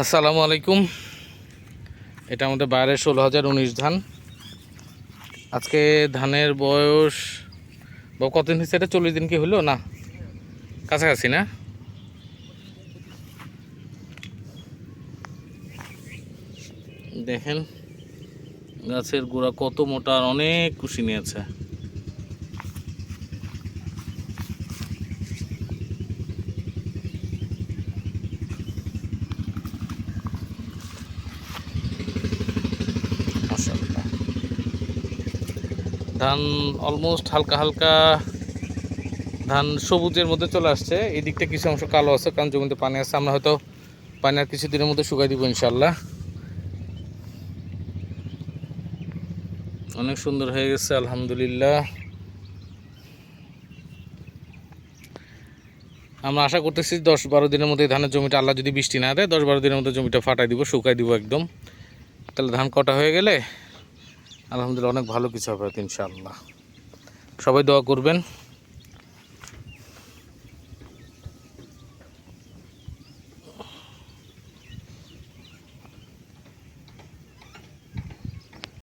আসসালামু আলাইকুম। এটা আমাদের বাইরে ষোলো হাজার উনিশ ধান। আজকে ধানের বয়স বা কতদিন হয়েছে এটা চল্লিশ দিন কি হলো? না, কাছাকাছি না? দেখেন, গাছের গোড়া কত মোটা অনেক কুশি নিয়েছে ধান অলমোস্ট হালকা হালকা ধান সবুজের মধ্যে চলে আসছে। এই দিকটা কিছু অংশ কালো আছে, কারণ জমিতে পানি আছে। আমরা হয়তো পানি আর কিছু দিনের মধ্যে শুকাই দিব ইনশাল্লাহ অনেক সুন্দর হয়ে গেছে, আলহামদুলিল্লাহ। আমরা আশা করতেছি দশ বারো দিনের মধ্যে ধানের জমিটা, আল্লাহ যদি বৃষ্টি না দেয়, দশ বারো দিনের মধ্যে জমিটা ফাটাই দিব, শুকাই দিব একদম। তাহলে ধান কটা হয়ে গেলে আলহামদুলিল্লাহ অনেক ভালো কিছু হবে ইনশাআল্লাহ। সবাই দোয়া করবেন।